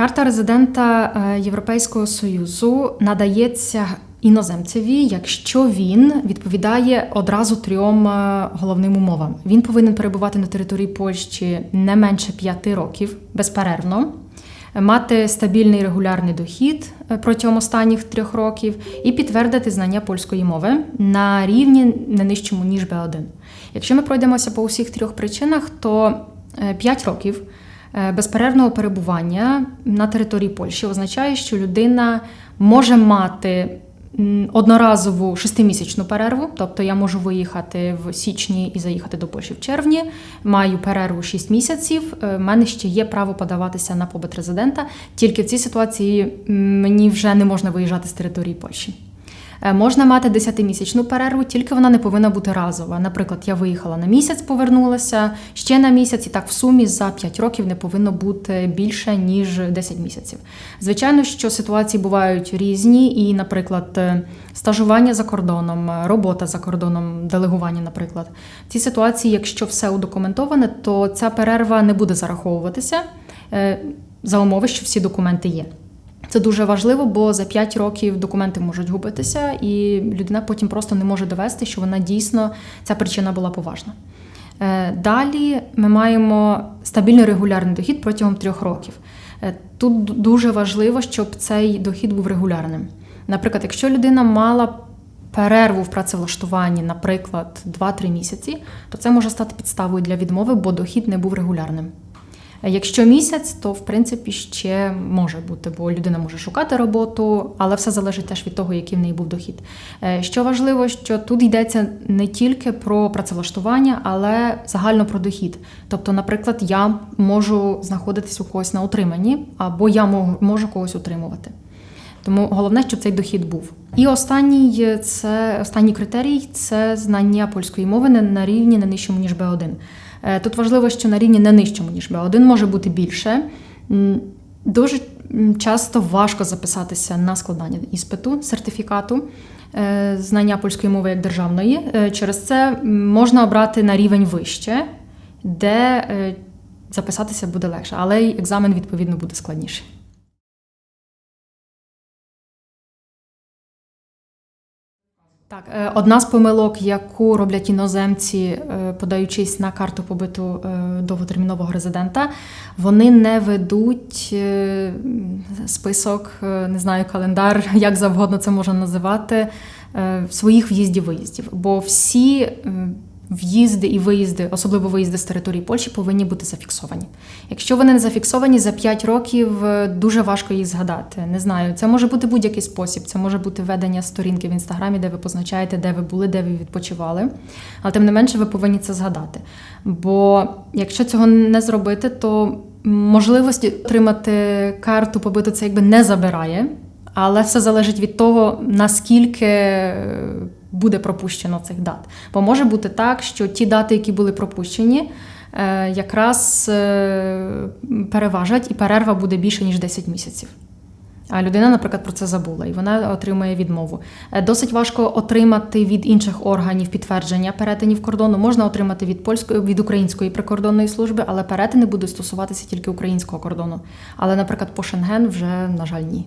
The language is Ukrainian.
Карта резидента е, Європейського Союзу надається іноземцеві, якщо він відповідає одразу трьом е, головним умовам. Він повинен перебувати на території Польщі не менше п'яти років безперервно. Мати стабільний регулярний дохід е, протягом останніх трьох років і підтвердити знання польської мови на рівні не нижчому ніж Б1. Якщо ми пройдемося по усіх трьох причинах, то 5 років безперервного перебування на території Польщі означає, що людина може мати одноразову шестимісячну перерву, тобто я можу виїхати в січні і заїхати до Польщі в червні. Маю перерву 6 місяців. е, в мене ще є право подаватися на побит резидента. Тільки в цій ситуації мені вже не можна виїжджати з території Польщі. Е, Можна мати 10-місячну перерву, тільки вона не повинна бути разова. Наприклад, я виїхала на місяць, повернулася ще на місяць, і так в сумі за 5 років не повинно бути більше ніж 10 місяців. Звичайно, що ситуації бувають різні, і, наприклад, е, стажування за кордоном, е, робота за кордоном, делегування, наприклад. В цій ситуації, якщо все удокументоване, то ця перерва не буде зараховуватися за умови, що всі документи є. Це дуже важливо, бо за 5 років документи можуть губитися, і людина потім просто не може довести, що вона дійсно ця причина була поважна. Е, Далі ми маємо стабільний регулярний дохід протягом трьох років. Е, Тут дуже важливо, щоб цей дохід був регулярним. Наприклад, якщо людина мала перерву в працевлаштуванні, наприклад, 2-3 місяці, то це може стати підставою для відмови, бо дохід не був регулярним. Якщо місяць, то в принципі ще може бути, бо людина може шукати роботу, але все залежить теж від того, який в неї був дохід. Е, Що важливо, що тут йдеться не тільки про працевлаштування, але загально про дохід. Тобто, наприклад, я можу знаходитись у когось на утриманні, або я мо- можу когось утримувати. Тому головне, щоб цей дохід був. І останній це останній критерій це знання польської мови не на рівні не нижчому ніж Б1. Е, Тут важливо, що на рівні не нижчому ніж Б1 може бути більше. Дуже часто важко записатися на складання іспиту сертифікату е, знання польської мови як державної. Е, Через це можна обрати на рівень вище, де записатися буде легше, але й екзамен відповідно буде складніший. Так, е, одна з помилок, яку роблять іноземці, е, подаючись на карту побиту е, довготермінового резидента, вони не ведуть список, не знаю, календар, як завгодно це можна називати, своїх в'їздів-виїздів. Бо всі в'їзди і виїзди, особливо виїзди з території Польщі, повинні бути зафіксовані. Якщо вони не зафіксовані за 5 років, е, дуже важко їх згадати. Не знаю, це може бути будь-який спосіб. Це може бути ведення сторінки в інстаграмі, де ви позначаєте, де ви були, де ви відпочивали. Але тим не менше, ви повинні це згадати. Бо якщо цього не зробити, то можливості отримати карту побиту це якби не забирає. Але все залежить від того, наскільки е, буде пропущено цих дат. Бо може бути так, що ті дати, які були пропущені, е, якраз е, переважать, і перерва буде більше, ніж 10 місяців. А людина, наприклад, про це забула, і вона отримує відмову. Е, Досить важко отримати від інших органів підтвердження перетинів кордону. Можна отримати від польської від української прикордонної служби, але перетини будуть стосуватися тільки українського кордону. Але, наприклад, по Шенген вже, на жаль, ні.